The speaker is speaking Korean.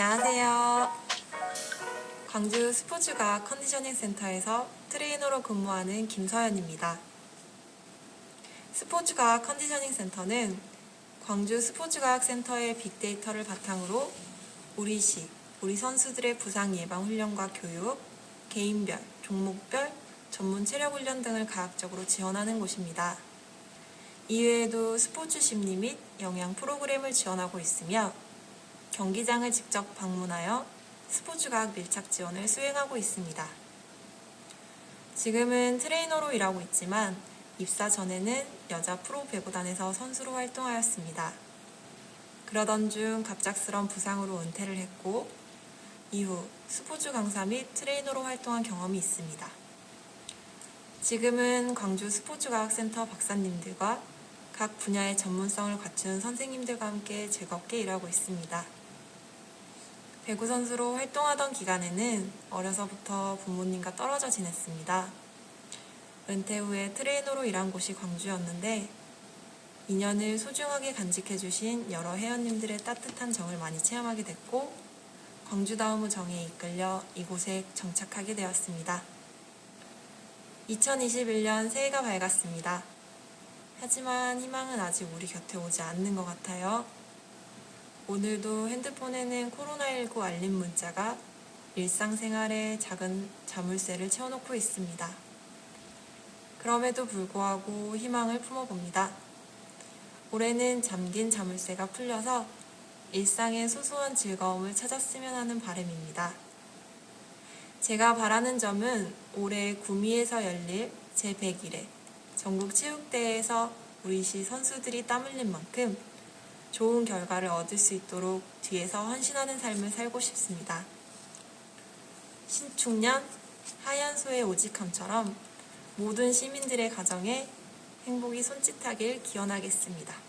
안녕하세요. 광주 스포츠과학 컨디셔닝 센터에서 트레이너로 근무하는 김서연입니다. 스포츠과학 컨디셔닝 센터는 광주 스포츠과학 센터의 빅데이터를 바탕으로 우리 시, 우리 선수들의 부상 예방 훈련과 교육, 개인별, 종목별, 전문 체력 훈련 등을 가학적으로 지원하는 곳입니다. 이외에도 스포츠 심리 및 영양 프로그램을 지원하고 있으며 경기장을 직접 방문하여 스포츠과학 밀착 지원을 수행하고 있습니다. 지금은 트레이너로 일하고 있지만 입사 전에는 여자 프로 배구단에서 선수로 활동하였습니다. 그러던 중 갑작스런 부상으로 은퇴를 했고 이후 스포츠 강사 및 트레이너로 활동한 경험이 있습니다. 지금은 광주 스포츠과학센터 박사님들과 각 분야의 전문성을 갖춘 선생님들과 함께 즐겁게 일하고 있습니다. 배구 선수로 활동하던 기간에는 어려서부터 부모님과 떨어져 지냈습니다. 은퇴 후에 트레이너로 일한 곳이 광주였는데 인연을 소중하게 간직해주신 여러 회원님들의 따뜻한 정을 많이 체험하게 됐고 광주다움의 정에 이끌려 이곳에 정착하게 되었습니다. 2021년 새해가 밝았습니다. 하지만 희망은 아직 우리 곁에 오지 않는 것 같아요. 오늘도 핸드폰에는 코로나19 알림 문자가 일상생활에 작은 자물쇠를 채워놓고 있습니다. 그럼에도 불구하고 희망을 품어봅니다. 올해는 잠긴 자물쇠가 풀려서 일상의 소소한 즐거움을 찾았으면 하는 바람입니다. 제가 바라는 점은 올해 구미에서 열릴 제101회 전국 체육대회에서 우리 시 선수들이 땀 흘린 만큼 좋은 결과를 얻을 수 있도록 뒤에서 헌신하는 삶을 살고 싶습니다. 신축년 하얀 소의 오직함처럼 모든 시민들의 가정에 행복이 손짓하길 기원하겠습니다.